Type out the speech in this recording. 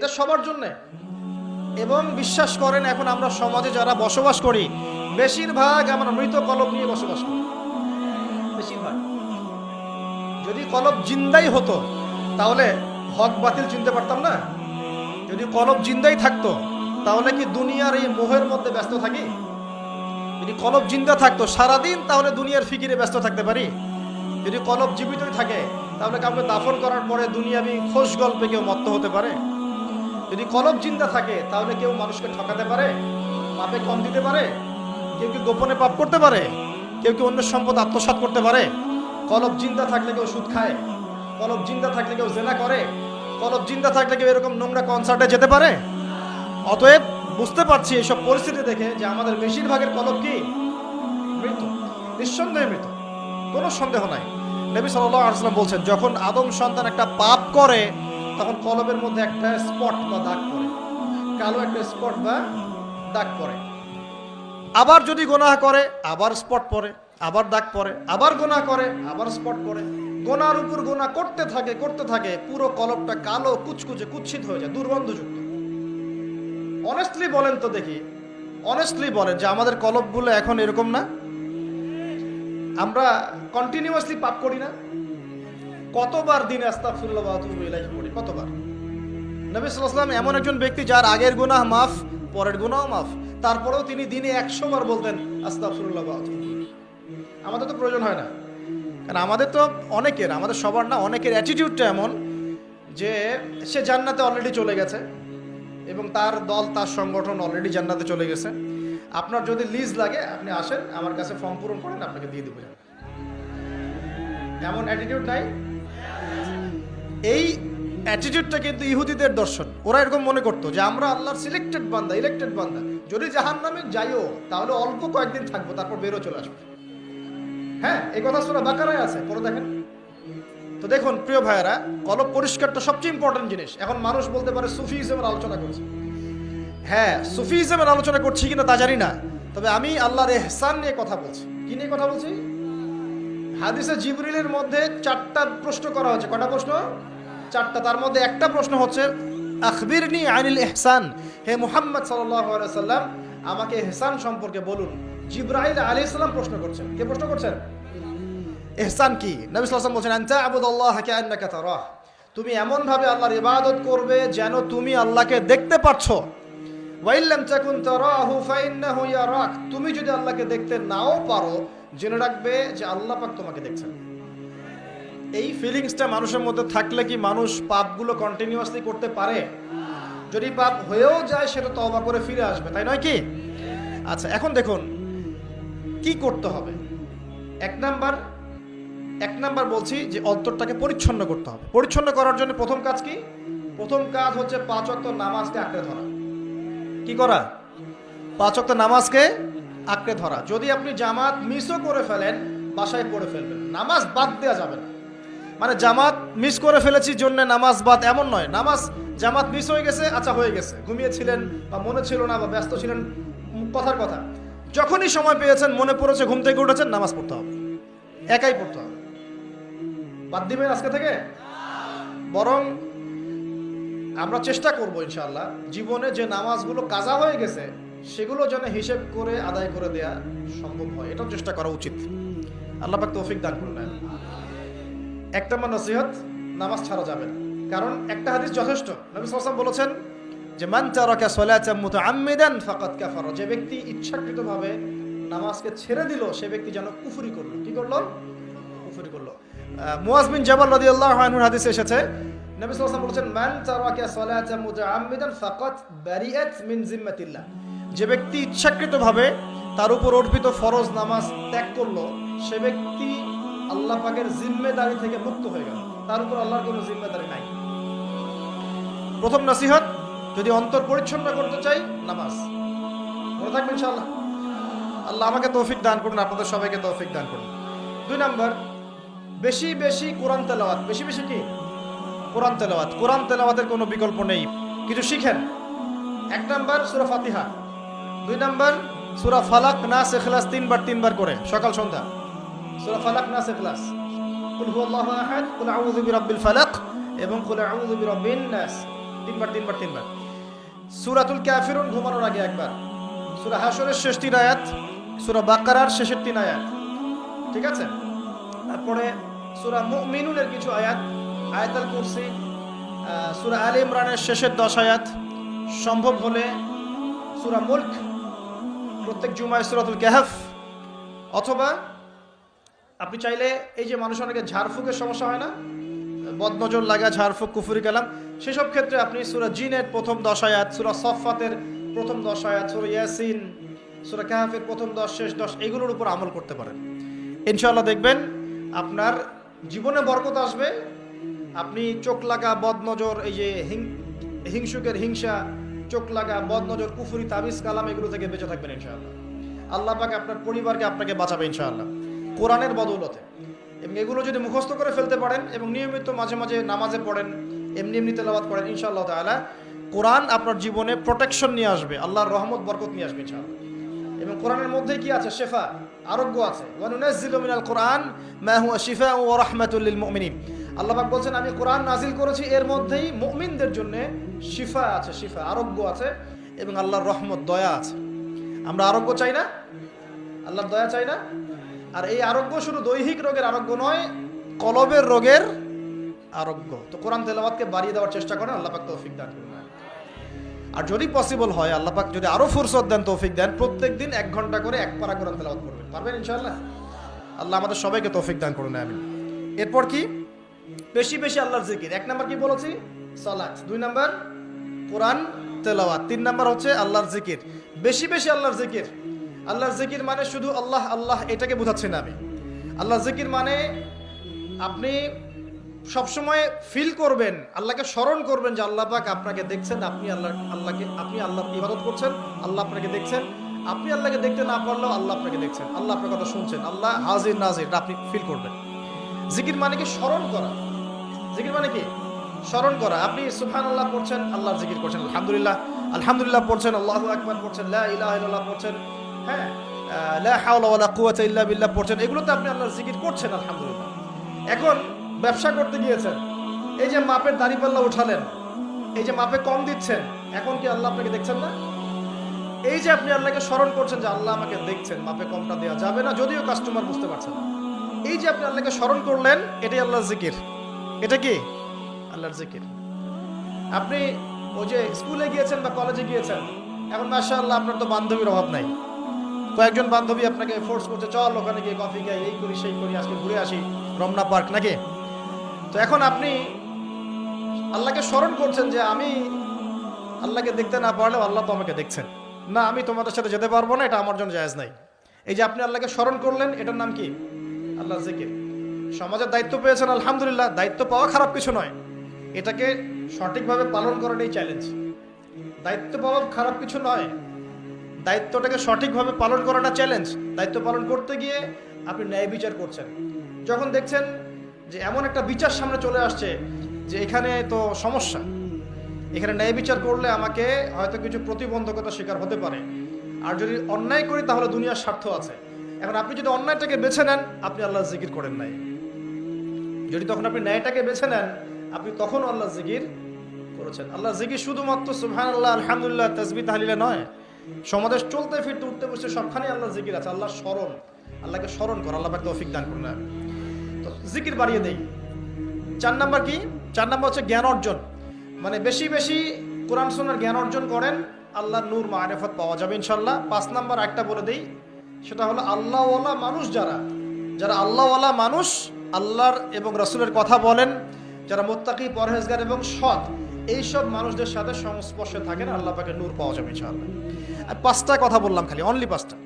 এটা সবার জন্য। এবং বিশ্বাস করেন, এখন আমরা সমাজে যারা বসবাস করি, বেশিরভাগ আমরা মৃত কলব নিয়ে বসবাস করি। বেশিরভাগ। যদি কলব জিন্দাই হতো, তাহলে হক বাতিল চিনতে পারতাম না। যদি কলব জিন্দাই থাকতো, তাহলে কি দুনিয়ার এই মোহের মধ্যে ব্যস্ত থাকি? যদি কলব জিন্দা থাকতো, সারাদিন তাহলে দুনিয়ার ফিকিরে ব্যস্ত থাকতে পারি। যদি কলব জীবিতই থাকে, তাহলে কাউকে দাফন করার পরে দুনিয়াবি খোশ গল্পে কেউ মত্ত হতে পারে। যদি কলব জিন্দা থাকে, তাহলে কেউ মানুষকে ঠকাতে পারে, পাপে কম দিতে পারে, কেউ কি গোপনে পাপ করতে পারে, কেউ কি অন্য সম্পদ আত্মসাৎ করতে পারে? কলব জিন্দা থাকলে কেউ সুদ খায়, কলব জিন্দা থাকলে কেউ জেনা করে, কলব জিন্দা থাকলে কেউ এরকম নোংরা কনসার্টে যেতে পারে? অতএব বুঝতে পারছি এসব পরিস্থিতি দেখে যে আমাদের বেশিরভাগের কলব কি? মৃত, নিঃসন্দেহে মৃত, কোনো সন্দেহ নাই। নবী ওয়াসাল্লাম বলছেন, যখন আদম সন্তান একটা পাপ করে তখন কলবের মধ্যে একটা স্পট বা দাগ পড়ে। কালো একটা স্পট বা দাগ পড়ে। আবার যদি গোনাহ করে, আবার স্পট পড়ে, আবার দাগ পড়ে, আবার গোনা করে, আবার স্পট পড়ে। গোনার উপর গোনা করতে থাকে করতে থাকে, পুরো কলবটা কালো, কুচকুচে, কুচ্ছিত হয়ে যায়, দুর্গন্ধযুক্ত। অনেস্টলি বলেন তো দেখি অনেস্টলি বলেন যে আমাদের কলবগুলো এখন এরকম না? আমরা কন্টিনিউয়াসলি পাপ করি না? কতবার দিনে কতবার? নবী সাল্লাল্লাহু আলাইহি ওয়াসাল্লাম এমন একজন ব্যক্তি যার আগের গুনাহ মাফ, পরের গুনাহ মাফ। তারপরেও তিনি দিনে একশো বার বলতেন আস্তাগফিরুল্লাহ ওয়া আমাদের তো প্রয়োজন হয় না। কারণ আমাদের তো অনেকের, আমাদের সবার না, অনেকের অ্যাটিটিউডটা এমন যে সে জান্নাতে অলরেডি চলে গেছে এবং তার দল, তার সংগঠন অলরেডি জান্নাতে চলে গেছে। আপনার যদি লিজ লাগে, আপনি আসেন, আমার কাছে ফর্ম পূরণ করেন, আপনাকে দিয়ে দেবো এমন অ্যাটিটিউড নাই। এই অ্যাটিটিউডটা কিন্তু ইহুদিদের দর্শন। ওরা এরকম মনে করতো যে আমরা আল্লাহর সিলেক্টেড বান্দা ইলেক্টেড বান্দা। যদি জাহান নামে যাইও, তাহলে অল্প কয়েকদিন থাকব, তারপর বেরো চলে আসব। হ্যাঁ এই কথা শোনা বাকারায় আছে পরে দেখেন। তো দেখুন, প্রিয় ভাইয়েরা, কলব পরিষ্কারটা সবচেয়ে ইম্পর্টেন্ট জিনিস। এখন মানুষ বলতে পারে সুফিজমের আলোচনা করছে। হ্যাঁ সুফিজমের আলোচনা করছি কিনা তা জানি না। তবে আমি আল্লাহর এহসান নিয়ে কথা বলছি। কি নিয়ে কথা বলছি? হাদিসে জিবরিলের মধ্যে চারটা প্রশ্ন করা হচ্ছে কটা প্রশ্ন? চারটা, তার মধ্যে একটা প্রশ্ন হচ্ছে, আখবিরনি আনিল এহসান হে মুহাম্মদ সাল্লাম আমাকে এহসান সম্পর্কে বলুন। জিব্রাইল আলাইহিস সালাম প্রশ্ন করছেন। কে প্রশ্ন করছেন? এহসান কি? নবী বলছেন আনতা আবুদাল্লাহ কাআন্নাকা তারাহ। তুমি এমন ভাবে আল্লাহর ইবাদত করবে যেন তুমি আল্লাহকে দেখতে পাচ্ছো। ওয়াইল্লাম তাকুন তারাহু ফাইন্নাহু ইয়ারাক। তুমি যদি আল্লাহকে দেখতে নাও পারো, জেনে রাখবে যে আল্লাহ পাক তোমাকে দেখছেন। এই ফিলিংসটা মানুষের মধ্যে থাকলে কি মানুষ পাপগুলো কন্টিনিউয়াসলি করতে পারে? যদি পাপ হয়েও যায়, সেটা তওবা করে ফিরে আসবে, তাই নয় কি? আচ্ছা এখন দেখুন, কি করতে হবে? এক নাম্বার এক নাম্বার বলছি যে অন্তরটাকে পরিচ্ছন্ন করতে হবে। পরিচ্ছন্ন করার জন্য প্রথম কাজ কি? প্রথম কাজ হচ্ছে পাঁচ নামাজকে আঁকড়ে ধরা। কি করা? পাঁচ নামাজকে আঁকড়ে ধরা। যদি আপনি জামাত মিসও করে ফেলেন, বাসায় পড়ে ফেলবেন। নামাজ বাদ দেওয়া যাবে না। মানে জামাত মিস করে ফেলেছি জন্য নামাজ বাদ এমন নয়। নামাজ জামাত মিস হয়ে গেছে আচ্ছা হয়ে গেছে। ঘুমিয়েছিলেন বা মনে ছিল না বা ব্যস্ত ছিলেন, কথার কথা। যখনই সময় পেয়েছেন, মনে পড়েছে ঘুম থেকে উঠেছেন, নামাজ পড়তে হবে। একাই পড়তে হবে। বাদ দিবেন আজকে থেকে? বরং আমরা চেষ্টা করব ইনশাল্লাহ জীবনে যে নামাজগুলো কাজা হয়ে গেছে, সেগুলো যেন হিসেব করে, আদায় করে দেয়া সম্ভব হয়। এটাও চেষ্টা করা উচিত। আল্লাহ পাক তৌফিক দান করুন। এক নম্বর নসিহত, নামাজ ছাড়া যাবে না। কারণ একটা হাদিস যথেষ্ট। নবী সাল্লাল্লাহু বলেছেন, যে মান তারাকা সালাতা মুতাআম্মিদান ফাকাদ কাফারা। যে ব্যক্তি ইচ্ছাকৃতভাবে নামাজকে ছেড়ে দিল, সে ব্যক্তি যেন কুফরি করল। কি করল? কুফরি করল। মুয়াজ বিন জাবাল রাদিয়াল্লাহু আনহুর হাদিসে এসেছে। নবী সাল্লাল্লাহু বলেছেন, মান তারাকা সালাতা মুতাআম্মিদান ফাকাদ বারিআত মিন জিম্মাতিল্লাহ। যে ব্যক্তি ইচ্ছাকৃতভাবে তার উপর অর্পিত ফরজ নামাজ ত্যাগ করল, সে ব্যক্তি আল্লাহ পাকের জিম্মেদারি থেকে মুক্ত হয়ে গেল। তার উপর আল্লাহর কোনো জিম্মেদারি নাই। প্রথম নসিহত, যদি অন্তর পরিচ্ছন্ন করতে চাই, নামাজ। মনে থাকবে ইনশাআল্লাহ? আল্লাহ আমাকে তৌফিক দান করুন, আপনাদের সবাইকে তৌফিক দান করুন। দুই নাম্বার, বেশি বেশি কোরআন তেলাওয়াত। বেশি বেশি কি? কোরআন তেলাওয়াত। কোরআন তেলাওয়াতের কোনো বিকল্প নেই। কিছু শিখেন? এক নাম্বার, সুরা ফাতিহা। দুই নাম্বার, সুরা ফালাক, নাস, এখলাস তিনবার তিনবার করে। সকাল, সন্ধ্যা। সুরা ফালাক নাস এখলাস কুল হুয়াল্লাহু আহাদ, কুল আউযু বিরাব্বিল ফালাক এবং কুল আউযু বিরাব্বিন নাস। তিনবার তিনবার তিনবার। সুরাতুল ক্যাফিরুন ঘুমানোর আগে একবার। সুরা হাসরের শেষ তিন আয়াত, সুরা বাকারার শেষের তিন আয়াত। ঠিক আছে? তারপরে সুরা মুমিনুনের কিছু আয়াত, আয়াতাল কুরসি সুরা আলী ইমরানের শেষের দশ আয়াত। সম্ভব হলে সুরা মুল্ক প্রত্যেক জুমায় সুরাতুল ক্যাহাফ অথবা আপনি চাইলে এই যে মানুষ অনেকে ঝাড়ফুকের সমস্যা হয় না? বদনজর লাগা, ঝাড়ফুক, কুফুরি কালাম, সেসব ক্ষেত্রে আপনি সুরা জিনের প্রথম দশ আয়াত, সুরা সফাতের প্রথম দশ আয়াত, সুরা ইয়াসিন, সুরা কাহাফের প্রথম দশ, শেষ দশ, এগুলোর উপর আমল করতে পারেন। ইনশাআল্লাহ দেখবেন আপনার জীবনে বরকত আসবে। আপনি চোখ লাগা, বদনজর, এই যে হিংসুকের হিংসা, চোখ লাগা, বদনজর, কুফুরি, তাবিজ, কালাম, এগুলো থেকে বেঁচে থাকবেন ইনশাআল্লাহ। আল্লাহ পাক আপনার পরিবারকে আপনাকে বাঁচাবে ইনশাআল্লাহ। কোরআনের বদৌলতে। এবং এগুলো যদি মুখস্থ করে ফেলতে পারেন এবং নিয়মিত মাঝে মাঝে নামাজে পড়েন, এমনি এমনি তেলাবাদ করেন, ইনশাআল্লাহ তাআলা কোরআন আপনার জীবনে প্রোটেকশন নিয়ে আসবে, আল্লাহর রহমত, বরকত নিয়ে আসবে ইনশাআল্লাহ। এবং কোরআনের মধ্যে কি আছে? শেফা, আরোগ্য আছে। মিনাল কোরআন মা হুয়া শিফাউ ওয়া রাহমাতুল লিল আল্লাহ বলছেন, আমি কোরআন নাজিল করেছি, এর মধ্যেই মুমিনদের জন্য শিফা আছে, শিফা, আরোগ্য আছে এবং আল্লাহর রহমত, দয়া আছে। আমরা আরোগ্য চাই না? আল্লাহর দয়া চাই না? আর এই আরোগ্য শুধু দৈহিক রোগের আরোগ্য নয়, কলবের রোগের আরোগ্য। তো কোরআন তেলাওয়াতকে বাড়িয়ে দেওয়ার চেষ্টা করেন, আল্লাহ পাক তৌফিক দান করুন। আর যদি পসিবল হয়, আল্লাহ পাক যদি আরও ফুরসত দেন, তৌফিক দেন প্রত্যেক দিন এক ঘণ্টা করে এক পারা কোরআন তেলাওয়াত করবেন। পারবেন ইনশাল্লাহ আল্লাহ আমাদের সবাইকে তৌফিক দান করুন আমি এরপর কি? বেশি বেশি আল্লাহর জিকির। এক নাম্বার কি বলেছি? সালাত। দুই নাম্বার, কোরআন তেলাওয়াত। তিন নাম্বার হচ্ছে আল্লাহর জিকির। বেশি বেশি আল্লাহর জিকির। আল্লাহর জিকির মানে শুধু আল্লাহ আল্লাহ এটাকে বোঝাচ্ছি না আমি। আল্লাহ জিকির মানে আপনি সবসময় ফিল করবেন, আল্লাহকে স্মরণ করবেন যে আল্লাহ পাক আপনাকে দেখছেন, আপনি আল্লাহ, আল্লাহকে, আপনি আল্লাহ ইবাদত করছেন, আল্লাহ আপনাকে দেখছেন। আপনি আল্লাহকে দেখতে না পারলেও আল্লাহ আপনাকে দেখছেন, আল্লাহ আপনার কথা শুনছেন, আল্লাহ হাজির, নাজির, আপনি ফিল করবেন। জিকির মানে কি? স্মরণ করা। জিকির মানে কি? স্মরণ করা। আপনি সুফান আল্লাহ পড়ছেন, আল্লাহর জিকির করছেন, আলহামদুলিল্লাহ। আলহামদুলিল্লাহ পড়ছেন, আল্লাহু আকবার পড়ছেন, লা ইলাহা পড়ছেন। হ্যাঁ আহ, লা হাওলা ওয়ালা কুওয়াতা ইল্লা বিল্লাহ পড়ছেন। এগুলোতে আপনি আল্লাহর জিকির করছেন আলহামদুলিল্লাহ। এখন ব্যবসা করতে গিয়েছেন এই যে মাপের দাড়িপাল্লা উঠালেন এই যে মাপে কম দিচ্ছেন এখন কি আল্লাহ আপনাকে দেখছেন না? এই যে আপনি আল্লাহকে স্মরণ করছেন যে আল্লাহ আমাকে দেখছেন মাপে কমটা দেওয়া যাবে না যদিও কাস্টমার বুঝতে পারছেন। এই যে আপনি আল্লাহকে স্মরণ করলেন এটাই আল্লাহর জিকির। এটা কি? আল্লাহর জিকির। আপনি ওই যে স্কুলে গিয়েছেন বা কলেজে গিয়েছেন এখন মাসা আল্লাহ আপনার তো বান্ধবীর অভাব নাই। কয়েকজন বান্ধবী আপনাকে ফোর্স করছে, চল ওখানে গিয়ে কফি খাই, এই করি, সেই করি, আজকে ঘুরে আসি, রমনা পার্ক নাকি? তো এখন আপনি আল্লাহকে স্মরণ করছেন যে আমি আল্লাহকে দেখতে না পারলেও আল্লাহ তো আমাকে দেখছেন। না, আমি তোমাদের সাথে যেতে পারব না, এটা আমার জন্য জায়জ নাই। এই যে আপনি আল্লাহকে স্মরণ করলেন, এটার নাম কি? আল্লাহ জিকির। সমাজের দায়িত্ব পেয়েছেন, আলহামদুলিল্লাহ, দায়িত্ব পাওয়া খারাপ কিছু নয়। এটাকে সঠিকভাবে পালন করাটাই চ্যালেঞ্জ দায়িত্ব পাওয়া খারাপ কিছু নয়। দায়িত্বটাকে সঠিকভাবে পালন করাটা চ্যালেঞ্জ দায়িত্ব পালন করতে গিয়ে আপনি ন্যায় বিচার করছেন। যখন দেখছেন যে এমন একটা বিচার সামনে চলে আসছে যে এখানে তো সমস্যা, এখানে ন্যায় বিচার করলে আমাকে হয়তো কিছু প্রতিবন্ধকতা শিকার হতে পারে। আর যদি অন্যায় করি তাহলে দুনিয়ার স্বার্থ আছে। এখন আপনি যদি অন্যায়টাকে বেছে নেন, আপনি আল্লাহ জিকির করেন নাই। যদি তখন আপনি ন্যায়টাকে বেছে নেন, আপনি তখন আল্লাহ জিকির করেছেন। আল্লাহ জিকির শুধুমাত্র সুবহান আল্লাহ আলহামদুলিল্লাহ তসবি তাহলিলে নয়। সমাজে চলতে ফিরতে উঠতে বসতে সবখানে আল্লাহ জিকির আছে। আল্লাহ স্মরণ, আল্লাহকে স্মরণ কর, আল্লাহ তৌফিক দান করুন। তো জিকির বাড়িয়ে দেই। চার নাম্বার কি? চার নাম্বার হচ্ছে জ্ঞান অর্জন। মানে বেশি বেশি কোরআন শোনার জ্ঞান অর্জন করেন, আল্লাহর নূর, মারেফত পাওয়া যাবে ইনশাল্লাহ পাঁচ নাম্বার একটা বলে দেই, সেটা হলো আল্লাহওয়ালা মানুষ যারা যারা আল্লাহওয়ালা মানুষ আল্লাহর এবং রসুলের কথা বলেন, যারা মোত্তাকি, পরহেজগার এবং সৎ, এইসব মানুষদের সাথে সংস্পর্শে থাকেন, আল্লাহ পাকে নূর পাওয়া যাবে ইনশাআল্লাহ। আর পাঁচটা কথা বললাম খালি অনলি পাঁচটা।